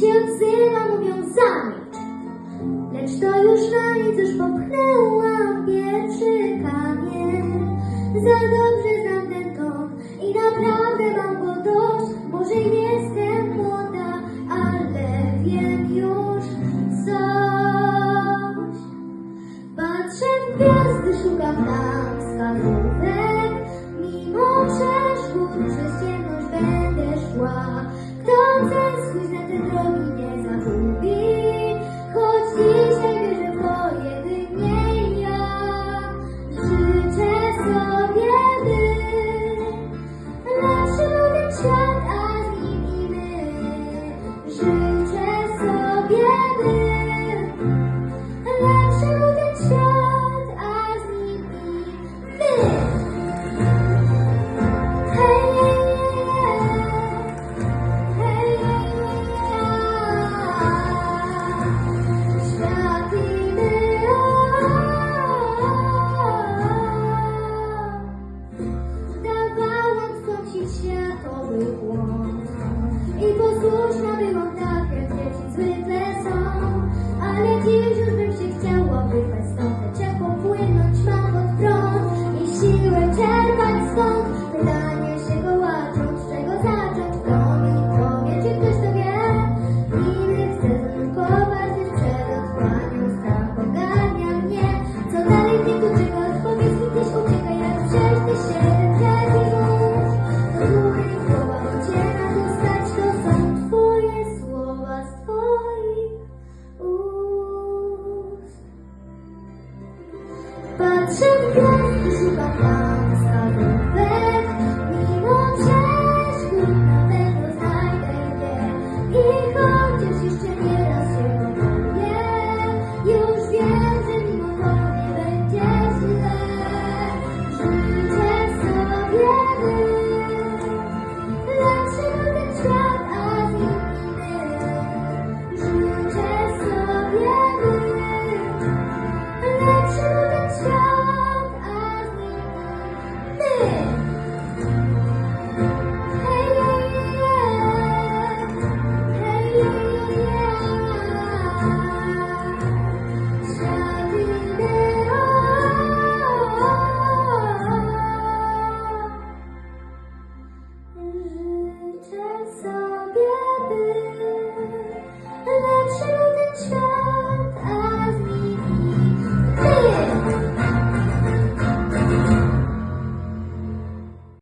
się odzywa, mówią zamilcz. Lecz to już rani, cóż popchnęłam pierwszy kamień. Za dobrze znam ten ton i naprawdę mam go dość. Może nie jestem młoda, ale wiem już coś. Patrzę w gwiazdy, szukam tam wskazówek. Mimo przeszkód przez ciemność będę szła. Kto chce na ten drogę? 真。tus Сердце мне, и сюда я Yeah.